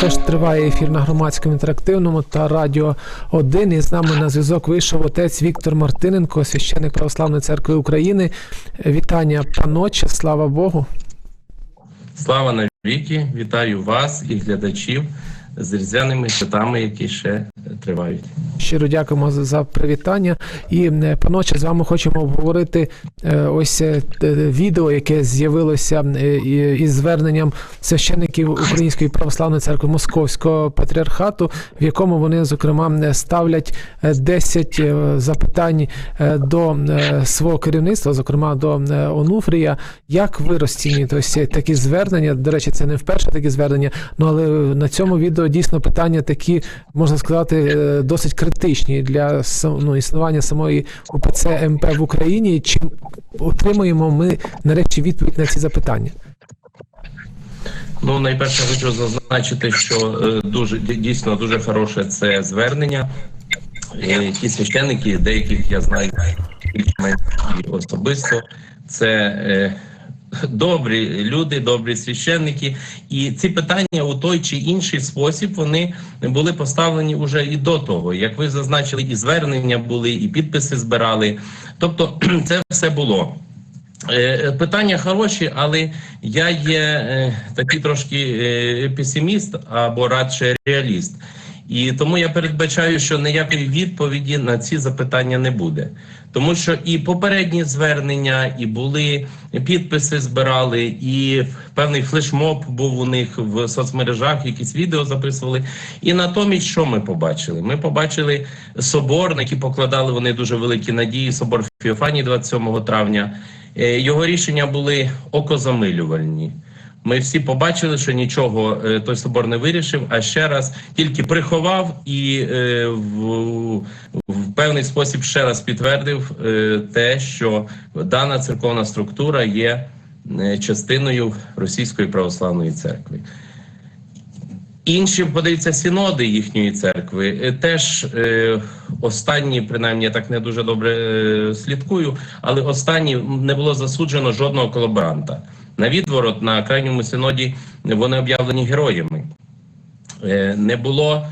Тож триває ефір на громадському інтерактивному та радіо 1. І з нами на зв'язок вийшов отець Віктор Мартиненко, священник Православної церкви України. Вітання паноче, слава Богу. Слава навіки! Вітаю вас і глядачів з різдвяними святами, які ще тривають. Щиро дякуємо за- привітання. І е, паноче, з вами хочемо обговорити е, ось е, відео, яке з'явилося із зверненням священників Української православної церкви Московського патріархату, в якому вони зокрема ставлять е, 10 е, запитань до свого керівництва, зокрема до Онуфрія. Як ви розцінюєте ось такі звернення? До речі, це не вперше такі звернення, ну але на цьому відео дійсно питання такі, можна сказати, е, досить критичні для ну, існування самої УПЦ МП в Україні. Чи отримуємо ми нарешті відповідь на ці запитання? Ну, найперше хочу зазначити, що е, дуже дійсно дуже хороше це звернення. Е, Ті священники, деяких я знаю більш-менш особисто. Це добрі люди, добрі священники. І ці питання у той чи інший спосіб вони були поставлені уже і до того. Як ви зазначили, і звернення були, і підписи збирали. Тобто, це все було. Е, Питання хороші, але я є е, такий трошки е, песиміст або радше реаліст. І тому я передбачаю, що ніякої відповіді на ці запитання не буде. Тому що і попередні звернення, і були підписи збирали, і певний флешмоб був у них в соцмережах, якісь відео записували. І натомість, що ми побачили? Ми побачили собор, на який покладали вони дуже великі надії. Собор Фіофанії 27 травня. Е, Його рішення були окозамилювальні. Ми всі побачили, що нічого е, той собор не вирішив, а ще раз тільки приховав і е, в, в певний спосіб ще раз підтвердив е, те, що дана церковна структура є е, частиною Російської православної церкви. Інші подивіться синоди їхньої церкви. е, Теж е, останні, принаймні, я так не дуже добре е, слідкую, але останні не було засуджено жодного колаборанта. На відворот на крайньому синоді вони об'явлені героями. Е, не було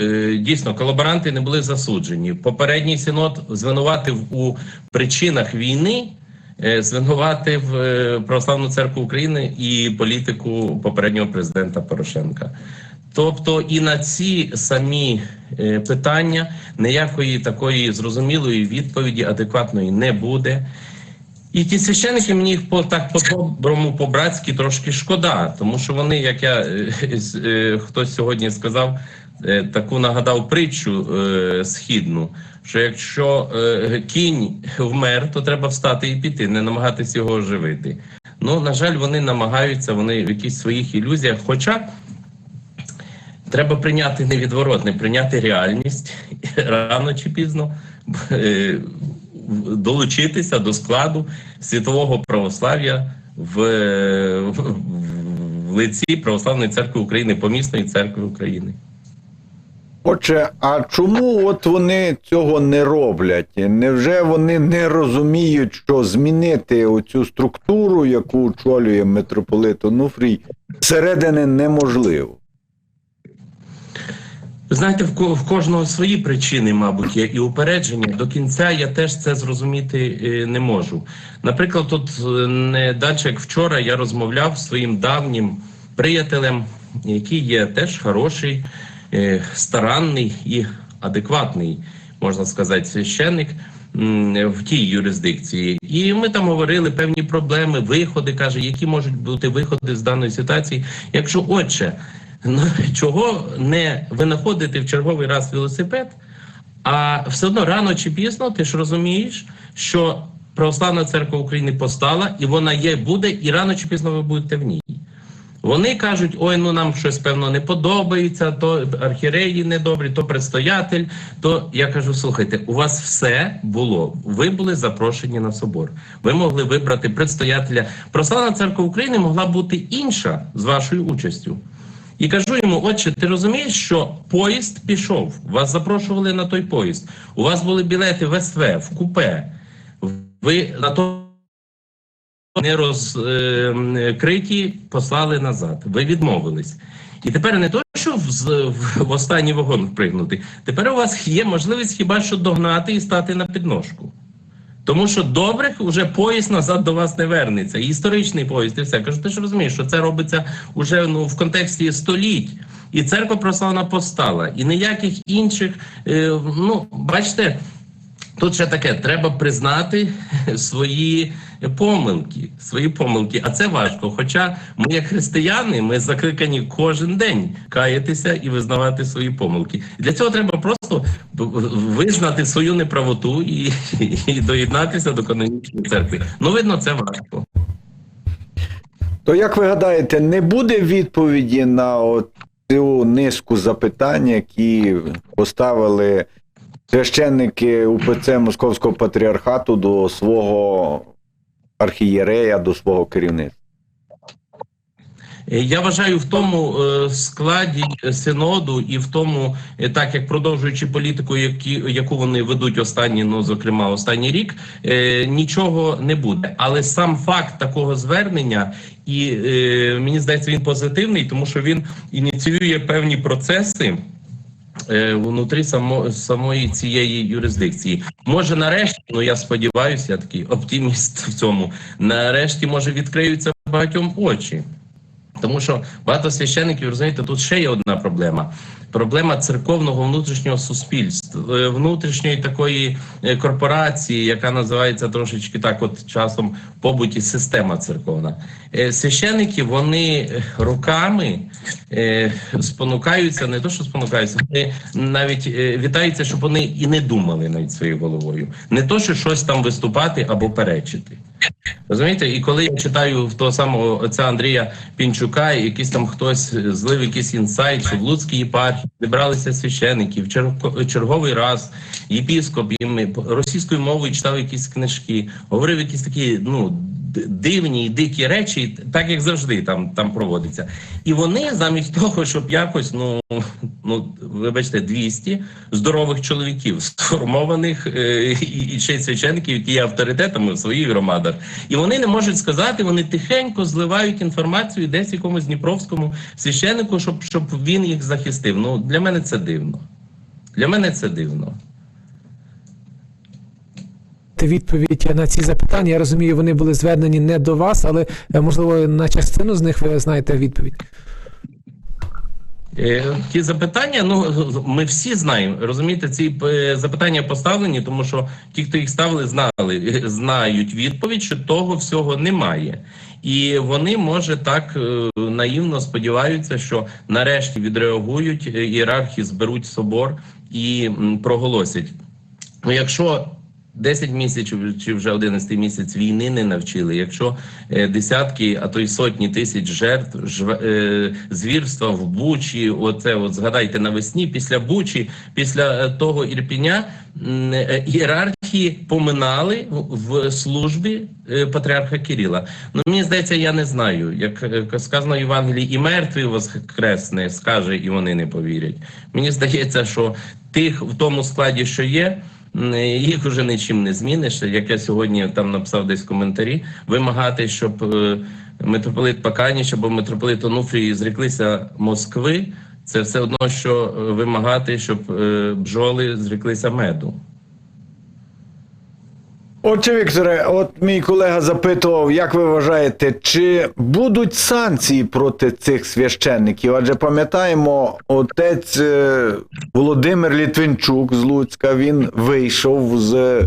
е, дійсно колаборанти не були засуджені. Попередній синод звинуватив у причинах війни, е, звинуватив Православну церкву України і політику попереднього президента Порошенка. Тобто і на ці самі питання ніякої такої зрозумілої відповіді адекватної не буде. І ті священники мені їх по так по-доброму, по-братськи трошки шкода, тому що вони, як я е, е, хтось сьогодні сказав, е, таку нагадав притчу східну, що якщо кінь вмер, то треба встати і піти, не намагатись його оживити. Ну, на жаль, вони намагаються, вони в якісь своїх ілюзіях. Хоча треба прийняти невідворотне, прийняти реальність рано чи пізно. Долучитися до складу світового православ'я в, в, в лиці Православної церкви України, помісної церкви України. Отже, а чому от вони цього не роблять? Невже вони не розуміють, що змінити оцю структуру, яку очолює митрополит Онуфрій, зсередини неможливо? Знаєте, в, кожного свої причини, мабуть, є і упередження. До кінця я теж це зрозуміти е, не можу. Наприклад, тут е, не далі, як вчора, я розмовляв з своїм давнім приятелем, який є теж хороший, е, старанний і адекватний, можна сказати, священник. В тій юрисдикції, і ми там говорили певні проблеми, виходи. каже, які можуть бути виходи з даної ситуації. Якщо отче, Ну, чого не винаходити в черговий раз велосипед, а все одно рано чи пізно ти ж розумієш, що Православна церква України постала, і вона є, буде, і рано чи пізно ви будете в ній. Вони кажуть, ой, ну нам щось певно не подобається, то архіреї недобрі, то предстоятель. То я кажу: слухайте, у вас все було. Ви були запрошені на собор. Ви могли вибрати предстоятеля. Православна церква України могла бути інша з вашою участю. І кажу йому: отче, ти розумієш, що поїзд пішов, вас запрошували на той поїзд. У вас були білети в СВ, в купе. Ви на то не розкриті, послали назад. Ви відмовились. І тепер не то, що в, в останній вагон впригнути. Тепер у вас є можливість хіба що догнати і стати на підножку. Тому що добрих вже поїзд назад до вас не вернеться. І історичний поїзд, і все. Кажу, ти ж розумієш, що це робиться уже ну, в контексті століть. І церква православна постала. І ніяких інших. Е, ну, бачите, Тут ще таке, треба признати свої помилки, свої помилки, а це важко. Хоча ми, як християни, ми закликані кожен день каятися і визнавати свої помилки. Для цього треба просто визнати свою неправоту і, і доєднатися до канонічної церкви. Ну, видно, це важко. То як ви гадаєте, не буде відповіді на цю низку запитань, які поставили священники УПЦ Московського патріархату до свого архієрея, до свого керівництва? Е, Я вважаю, в тому е, складі синоду і в тому, е, так як продовжуючи політику, які, яку вони ведуть останні, ну зокрема останній рік, нічого не буде. Але сам факт такого звернення, і мені здається, він позитивний, тому що він ініціює певні процеси. Е, Внутрі само, самої цієї юрисдикції може нарешті, ну я сподіваюся, я такий оптиміст в цьому. Нарешті може відкриються багатьом очі. Тому що багато священиків, розумієте, тут ще є одна проблема. Проблема церковного внутрішнього суспільства, е, внутрішньої такої е, корпорації, яка називається трошечки так, от часом побуті система церковна. Е, Священики вони руками спонукаються, не то, що спонукаються, вони навіть вітаються, щоб вони і не думали навіть своєю головою. Не то, що щось там виступати або перечити. Розумієте, і коли я читаю в того самого отця Андрія Пінчука, і якийсь там хтось злив якийсь інсайт, що в Луцькій єпархії зібралися священики в черг- черговий раз, єпіскоп їм російською мовою читав якісь книжки, говорив якісь такі ну дивні і дикі речі, так як завжди там, там проводиться. І вони замість того, щоб якось, ну ну вибачте, 200 здорових чоловіків, сформованих е, і, ще й священиків, які є авторитетами в своїх громадах, і вони не можуть сказати, вони тихенько зливають інформацію десь якомусь дніпровському священику, щоб, щоб він їх захистив. Ну для мене це дивно. Для мене це дивно. Відповідь на ці запитання. Я розумію, вони були звернені не до вас, але е, можливо на частину з них ви знаєте відповідь. Е, Ті запитання, ну ми всі знаємо. Розумієте, ці е, запитання поставлені, тому що ті, хто їх ставили, знали, знають відповідь, що того всього немає. І вони може так наївно сподіваються, що нарешті відреагують ієрархи, зберуть собор і проголосять. Ну, якщо 10 місяців чи вже 11 місяць війни не навчили, якщо е, десятки, а то й сотні тисяч жертв, жв- е, звірства в Бучі, оце от згадайте навесні, після Бучі, після е, того Ірпіня, ієрархії поминали в службі патріарха Кирила. Ну мені здається, я не знаю. Як сказано в Євангелії, і мертвий воскресне, скаже, і вони не повірять. Мені здається, що тих в тому складі, що є. Їх вже нічим не зміниш. Як я сьогодні там написав десь в коментарі, вимагати, щоб е, митрополит Паканіч або митрополит Онуфрій зреклися Москви. Це все одно, що е, вимагати, щоб е, бджоли зреклися меду. Отже, Вікторе, от мій колега запитував, як ви вважаєте, чи будуть санкції проти цих священників? Адже пам'ятаємо, отець е, Володимир Літвінчук з Луцька він вийшов з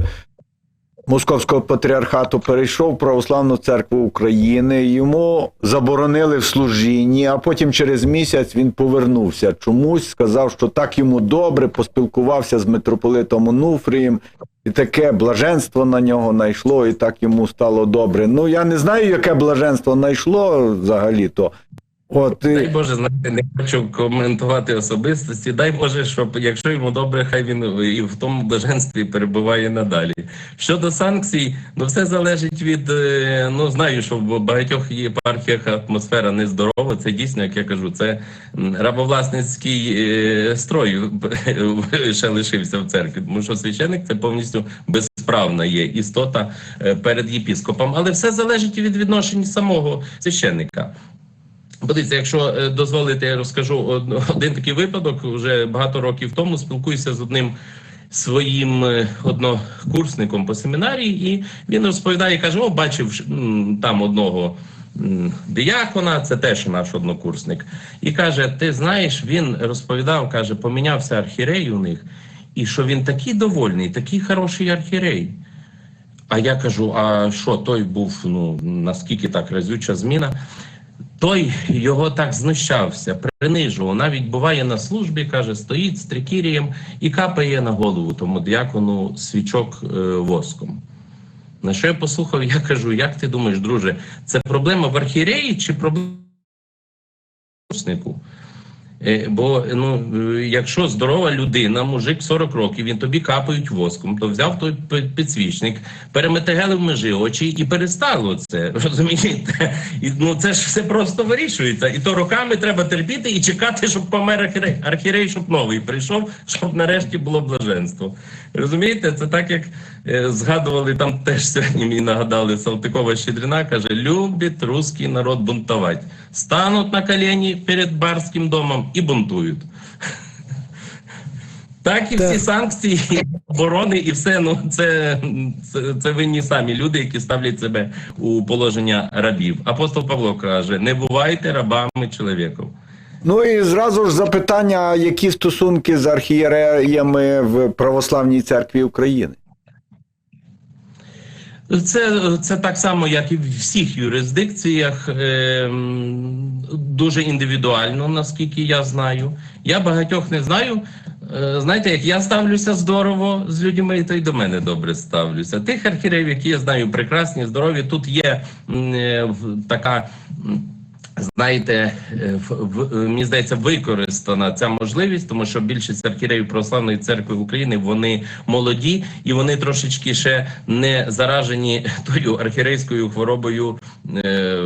Московського патріархату, перейшов в Православну церкву України. Йому заборонили в служінні, а потім через місяць він повернувся. Чомусь сказав, що так йому добре, поспілкувався з митрополитом Онуфрієм. І таке блаженство на нього найшло, і так йому стало добре. Ну я не знаю, яке блаженство найшло взагалі-то. От Дай Боже, знаєте, не хочу коментувати особистості. Дай Боже, щоб якщо йому добре, хай він і в тому блаженстві перебуває надалі. Щодо санкцій, ну все залежить від е, ну знаю, що в багатьох єпархіях атмосфера нездорова. Це дійсно, як я кажу, це рабовласницький е, строй ще лишився в церкві, тому що священик це повністю без несправна є істота е, перед єпіскопом, але все залежить від відношень самого священника. Подивіться, якщо е, дозволите, я розкажу один такий випадок. Вже багато років тому спілкуюся з одним своїм е, однокурсником по семінарії, і він розповідає, каже: О, бачив там одного м, диякона, це теж наш однокурсник. І каже: Ти знаєш, він розповідав, каже, помінявся архірей у них, і що він такий довольний, такий хороший архірей. А я кажу: а що той був? Ну наскільки так разюча зміна? Той його так знущався, принижував. Навіть буває на службі, каже, стоїть з трикірієм і капає на голову тому дякону свічок е, воском. На що я послухав, я кажу: як ти думаєш, друже, це проблема в архієреї чи проблема Бо ну, е, якщо здорова людина, мужик 40 років, він тобі капають воском, то взяв той підсвічник, переметегелив межі очі і перестало це. Розумієте? І, ну це ж все просто вирішується. І то роками треба терпіти і чекати, щоб помер архірей, щоб новий прийшов, щоб нарешті було блаженство. Розумієте, це так як е, згадували там теж сьогодні мені нагадали Салтикова Щедрина, каже: любить русский народ бунтовать. Стануть на колені перед барським домом і бунтують. Так і всі санкції, і оборони, і все. Ну це, це, це винні самі люди, які ставлять себе у положення рабів. Апостол Павло каже: не бувайте рабами чоловіків. Ну і зразу ж запитання, які стосунки з архієреями в Православній церкві України? Це, це так само, як і в всіх юрисдикціях, ем, дуже індивідуально, наскільки я знаю. Я багатьох не знаю. Е, Знаєте, як я ставлюся здорово з людьми, то й до мене добре ставлюся. Тих архірів, які я знаю, прекрасні, здорові. Тут є е, така. Знаєте, е, е, мені здається, використана ця можливість, тому що більшість архіреїв православної церкви України вони молоді і вони трошечки ще не заражені тою архірейською хворобою е,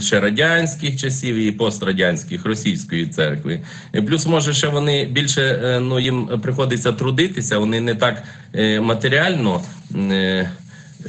ще радянських часів і пострадянських російської церкви. Плюс, може, ще вони більше ну їм приходиться трудитися, вони не так матеріально.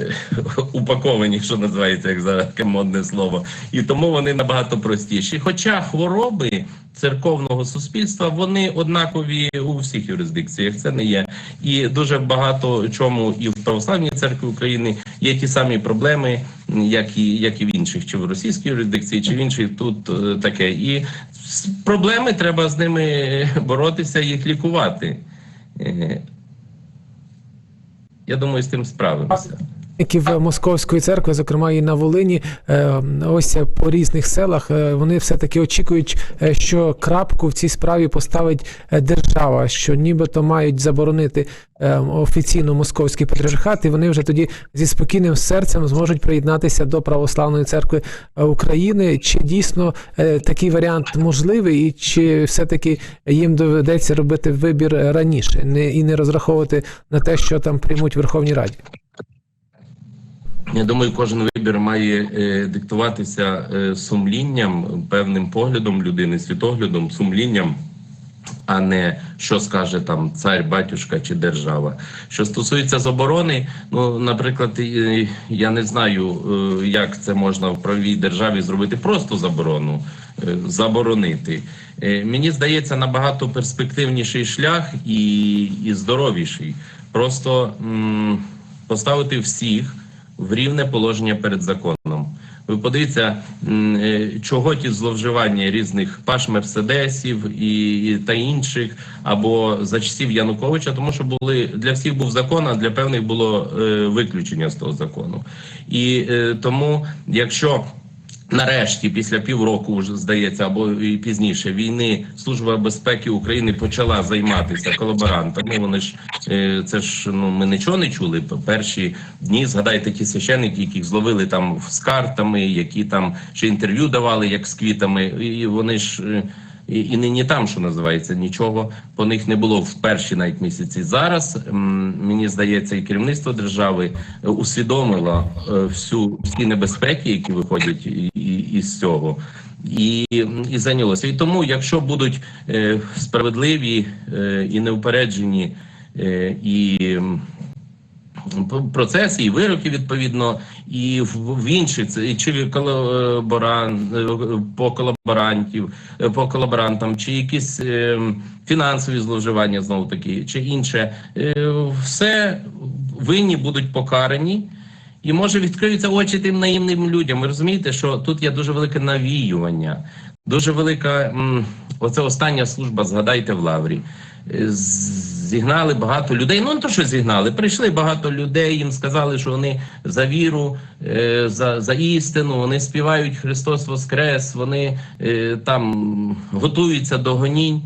упаковані, що називається, як зараз модне слово, і тому вони набагато простіші. Хоча хвороби церковного суспільства вони однакові у всіх юрисдикціях. Це не є і дуже багато чому і в православній церкві України є ті самі проблеми, як і як і в інших, чи в російській юрисдикції, чи в інших тут е, таке. І проблеми треба з ними боротися, їх лікувати. Е, Я думаю, з тим справимося. Представників Московської церкви, зокрема і на Волині, е, ось по різних селах, е, вони все-таки очікують, е, що крапку в цій справі поставить е, держава, що нібито мають заборонити е, офіційно московський патріархат, і вони вже тоді зі спокійним серцем зможуть приєднатися до православної церкви е, України. Чи дійсно е, такий варіант можливий, і чи все-таки їм доведеться робити вибір раніше, не і не розраховувати на те, що там приймуть в Верховній Раді? Я думаю, кожен вибір має е, диктуватися е, сумлінням, певним поглядом людини, світоглядом, сумлінням, а не що скаже там цар, батюшка чи держава. Що стосується заборони, ну наприклад, я не знаю, е, як це можна в правовій державі зробити просто заборону, заборонити. Мені здається, набагато перспективніший шлях і, і здоровіший. Просто м, поставити всіх в рівне положення перед законом. Ви подивіться, е, чого ті зловживання різних паш мерседесів і, та інших, або за часів Януковича, тому що були для всіх був закон, а для певних було е, виключення з того закону. І е, тому, якщо Нарешті, після півроку, вже здається, або і пізніше війни, служба безпеки України почала займатися колаборантами. Вони ж е, це ж ну ми нічого не чули. Перші дні згадайте ті священники, яких зловили там з картами, які там ще інтерв'ю давали, як з квітами, і вони ж. І, і нині там, що називається, нічого по них не було в перші навіть місяці. Зараз мені здається, і керівництво держави е, усвідомило е, всю всі небезпеки, які виходять із цього. І, і зайнялося. І тому, якщо будуть е, справедливі е, і неупереджені, е, і процеси і вироки відповідно, і в, інші це чи колаборан е, по колаборантів, по колаборантам, чи якісь е, фінансові зловживання знову таки, чи інше, Е, все винні будуть покарані. І може відкриються очі тим наївним людям. Ви розумієте, що тут є дуже велике навіювання, дуже велика оце остання служба. Згадайте в Лаврі. Е, з- Зігнали багато людей. Ну не то, що зігнали, прийшли багато людей. Їм сказали, що вони за віру, е, за, за істину. Вони співають Христос Воскрес. Вони е, там готуються до гонінь.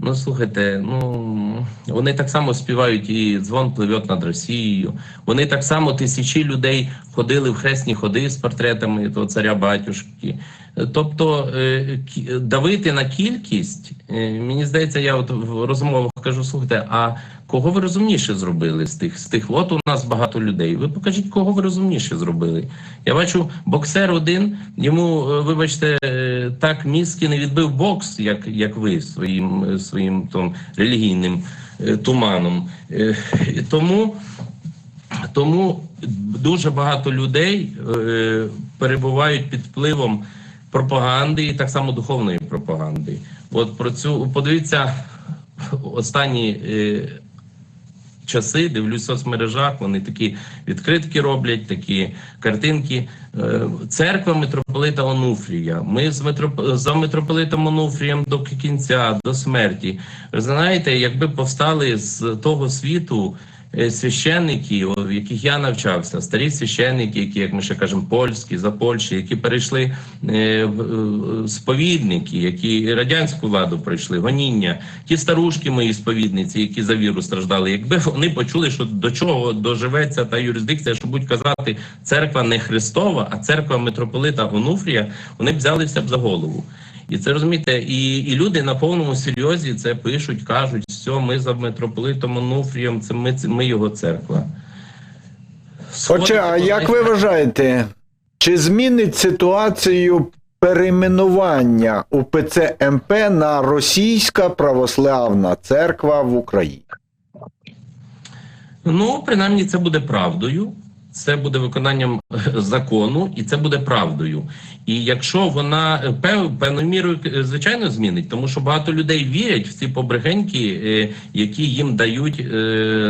Ну, слухайте, ну вони так само співають і дзвон пливе над Росією. Вони так само тисячі людей ходили в хресні ходи з портретами того царя батюшки. Тобто е, давити на кількість, мені здається, я от в розмовах кажу: слухайте, а кого ви розумніше зробили з тих з тих? От у нас багато людей. Ви покажіть, кого ви розумніше зробили. Я бачу, боксер один, йому, е, вибачте, е, так мізки не відбив бокс, як, як ви своїм, е, своїм там, релігійним е, туманом. Е, Тому, тому дуже багато людей е, перебувають під впливом пропаганди і так само духовної пропаганди. От про цю подивіться останні. Е, часи, дивлюсь в соцмережах, вони такі відкритки роблять, такі картинки. Е, Церква митрополита Онуфрія. Ми з митроп... за митрополитом Онуфрієм до кінця, до смерті. Ви знаєте, якби повстали з того світу. Е, Священники, в яких я навчався, старі священники, які, як ми ще кажемо, польські, за Польщі, які перейшли е, в- е, сповідники, які радянську владу пройшли, гоніння, ті старушки мої сповідниці, які за віру страждали, якби вони почули, що до чого доживеться та юрисдикція, що будуть казати, церква не Христова, а церква митрополита Онуфрія, вони б взялися б за голову. І це розумієте, і, і люди на повному серйозі це пишуть, кажуть, все, ми за митрополитом Онуфрієм, це ми, це ми його церква. Отже, а як ви вважаєте, чи змінить ситуацію перейменування УПЦ МП на Російська Православна Церква в Україні? Ну, принаймні, це буде правдою. Це буде виконанням е, закону, і це буде правдою. І якщо вона е, певною мірою е, звичайно змінить, тому що багато людей вірять в ці побрехеньки, е, які їм дають,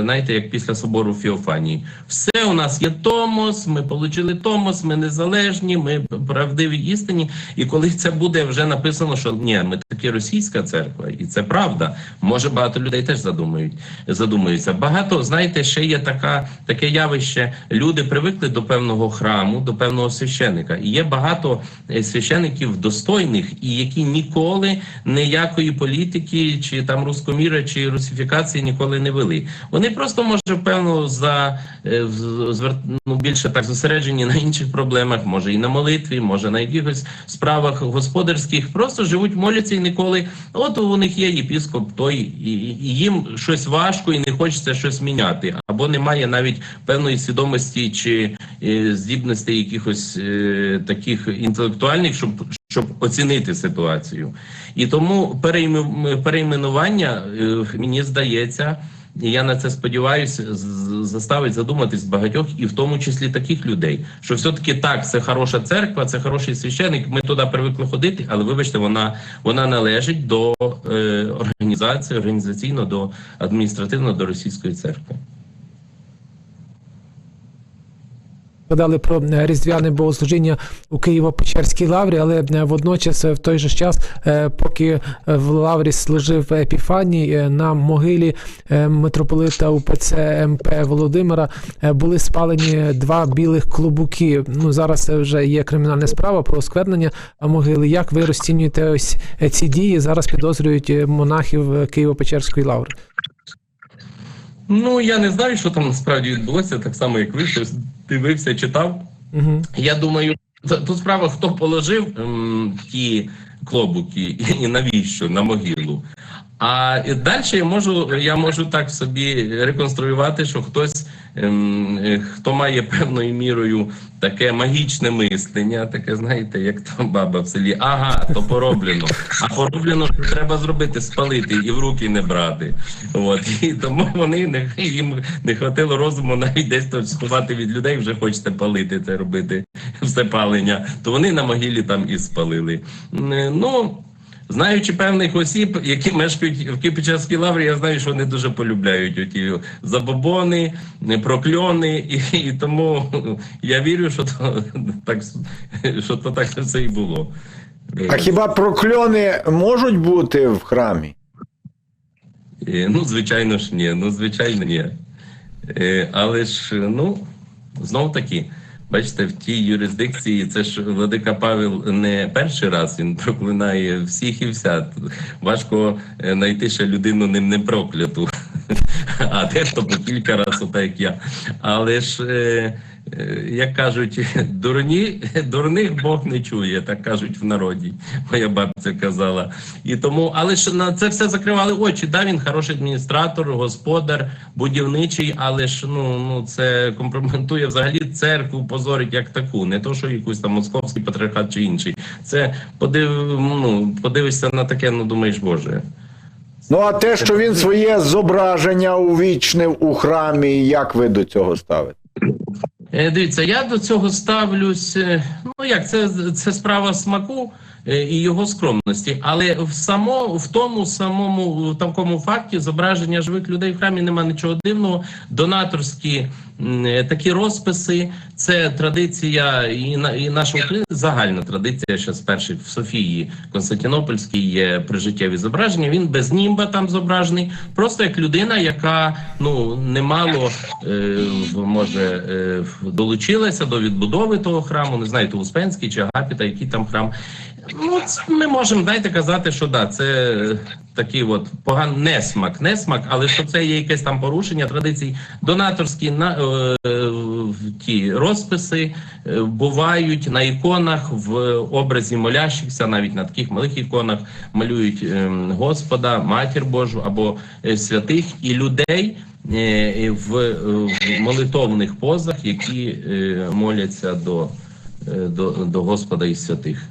знаєте, як після собору Феофанії. Все у нас є Томос, ми отримали Томос, ми незалежні, ми правдиві істині. І коли це буде вже написано, що ні, ми таки російська церква, і це правда. Може, багато людей теж задумають, задумуються. Багато знаєте, ще є така таке явище. Люди привикли до певного храму, до певного священика. І є багато е, священиків достойних, і які ніколи ніякої політики, чи там рускоміра, чи русифікації ніколи не вели. Вони просто може певно за е, ну, більше так зосереджені на інших проблемах, може і на молитві, може на якихось справах господарських. Просто живуть, моляться і ніколи. От у них є єпіскоп, той і їм щось важко і не хочеться щось міняти, або немає навіть певної свідомості чи е, здібностей якихось е, таких інтелектуальних, щоб щоб оцінити ситуацію. І тому перейме- перейменування, е, мені здається, я на це сподіваюся, заставить задуматись багатьох, і в тому числі таких людей, що все-таки так, це хороша церква, це хороший священик. Ми туди привикли ходити, але вибачте, вона вона належить до е, організації, організаційно до адміністративно до російської церкви. Згадали про е, різдвяне богослужіння у Києво-Печерській лаврі, але е, водночас е, в той же час, поки в лаврі служив Епіфаній, на могилі митрополита УПЦ МП Володимира були спалені два білих клубуки. Ну зараз вже є кримінальна справа про осквернення могили. Як ви розцінюєте ось ці дії? Зараз підозрюють монахів Києво-Печерської лаври. Ну я не знаю, що там насправді відбулося, так само як ви щось дивився, читав. Угу. Я думаю, тут справа, хто положив ем, ті клобуки і, навіщо на могилу. А далі я можу, я можу так собі реконструювати, що хтось хто має певною мірою таке магічне мислення, таке, знаєте, як там баба в селі, ага, то пороблено. А пороблено що треба зробити, спалити і в руки не брати. От і тому вони не їм не хватило розуму навіть десь то сховати від людей, вже хочете палити це робити, все палення. То вони на могилі там і спалили. Ну. Знаючи певних осіб, які мешкають в Кипічанській лаврі, я знаю, що вони дуже полюбляють оті забобони, прокльони, і, і тому я вірю, що то так, що то так все і було. А хіба прокльони можуть бути в храмі? Е, Ну, звичайно ж, ні. Ну, звичайно, ні. Е, Але ж, ну, знов таки, бачите, в тій юрисдикції це ж Владика Павел не перший раз він проклинає всіх і вся. Важко е, знайти ще людину ним не прокляту. А дехто по кілька разів, так як я. Але ж, е, як кажуть, дурні, дурних Бог не чує, так кажуть в народі. Моя бабця казала. І тому, але ж на це все закривали очі. Да, він хороший адміністратор, господар, будівничий, але ж ну, ну це компрометує взагалі церкву, позорить як таку, не то, що якусь там московський патріархат чи інший. Це подив, ну, подивишся на таке, ну думаєш, Боже. Ну, а те, що він своє зображення увічнив у храмі, як ви до цього ставите? Е, Дивіться, я до цього ставлюсь. е, Ну як це, це справа смаку і його скромності, але в само в тому самому в такому факті зображення живих людей в храмі немає нічого дивного. Донаторські е, такі розписи. Це традиція і на і наша загальна традиція. Ще з перших в Софії Константинопольській є прижиттєві зображення. Він без німба там зображений, просто як людина, яка ну немало е, може е, долучилася до відбудови того храму. Не знаю, то Успенський чи Агапіта, який там храм. Ну, ми можемо дайте казати, що да, це такий от поганий несмак, несмак, але що це є якесь там порушення традицій. Донаторські на е, ті розписи е, бувають на іконах в образі молящихся, навіть на таких малих іконах малюють е, Господа, Матір Божу або е, святих і людей. е, В, е, в молитовних позах, які е, моляться до, е, до, до Господа і святих.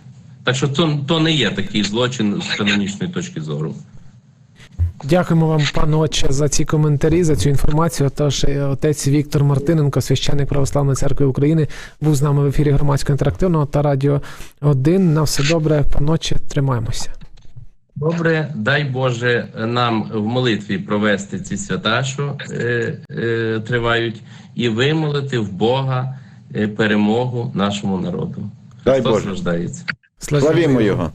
Так що то, то не є такий злочин з канонічної точки зору. Дякуємо вам, пане отче, за ці коментарі, за цю інформацію. Тож е, отець Віктор Мартиненко, священник Православної церкви України, був з нами в ефірі громадського інтерактивного та радіо 1. На все добре, паноче, тримаємося. Добре, дай Боже нам в молитві провести ці свята, що е, е, тривають, і вимолити в Бога е, перемогу нашому народу. Дай Христос Боже. рождається. Славімо його.